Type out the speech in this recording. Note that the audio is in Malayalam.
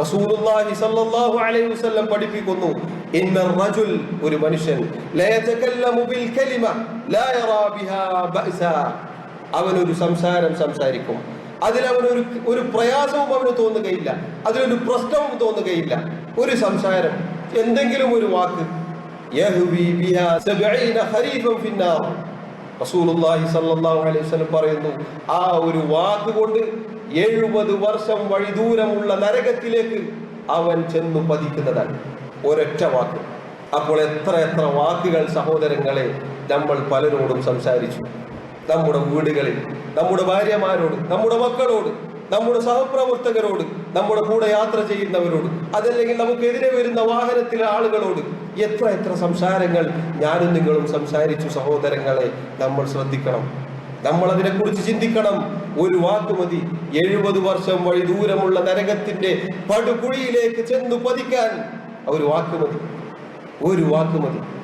റസൂലുള്ളാഹി സ്വല്ലല്ലാഹു അലൈഹി വസല്ലം പഠിപ്പിക്കുന്നു. ഇന്ന റജുൽ ഒരു മനുഷ്യൻ. ലാ യതകല്ലമു ബിൽ കലിമ ലാ യറാ ബിഹാ ബഅസ. അവൻ ഒരു സംസാരം സംസാരിക്കും. അതിൽ അവനൊരു ഒരു പ്രയാസവും അവന് തോന്നുകയില്ല. അതിലൊരു പ്രശ്നവും തോന്നുകയില്ല. ഒരു സംസാരം എന്തെങ്കിലും ഒരു വാക്ക്. യഹ്വി ബിഹാ സബഈന ഖരീഫൻ ഫിന്നാർ. അലൈഹി പറയുന്നു ആ ഒരു വാക്ക് കൊണ്ട് എഴുപത് വർഷം വഴി ദൂരമുള്ള നരകത്തിലേക്ക് അവൻ ചെന്നു പതിക്കുന്നതാണ് ഒരൊറ്റ വാക്ക്. അപ്പോൾ എത്ര എത്ര വാക്കുകൾ സഹോദരങ്ങളെ നമ്മൾ പലരോടും സംസാരിച്ചു. നമ്മുടെ വീടുകളിൽ നമ്മുടെ ഭാര്യമാരോട് നമ്മുടെ മക്കളോട് നമ്മുടെ സഹപ്രവർത്തകരോട് നമ്മുടെ കൂടെ യാത്ര ചെയ്യുന്നവരോട് അതല്ലെങ്കിൽ നമുക്കെതിരെ വരുന്ന വാഹനത്തിലെ ആളുകളോട് എത്ര എത്ര സംസാരങ്ങൾ ഞാനും നിങ്ങളും സംസാരിച്ചു സഹോദരങ്ങളെ നമ്മൾ ശ്രദ്ധിക്കണം. നമ്മൾ അതിനെക്കുറിച്ച് ചിന്തിക്കണം. ഒരു വാക്ക് മതി. എഴുപത് വർഷം വഴി ദൂരമുള്ള നരകത്തിന്റെ പടുകുഴിയിലേക്ക് ചെന്നു പതിക്കാൻ ഒരു വാക്ക് മതി. ഒരു വാക്ക് മതി.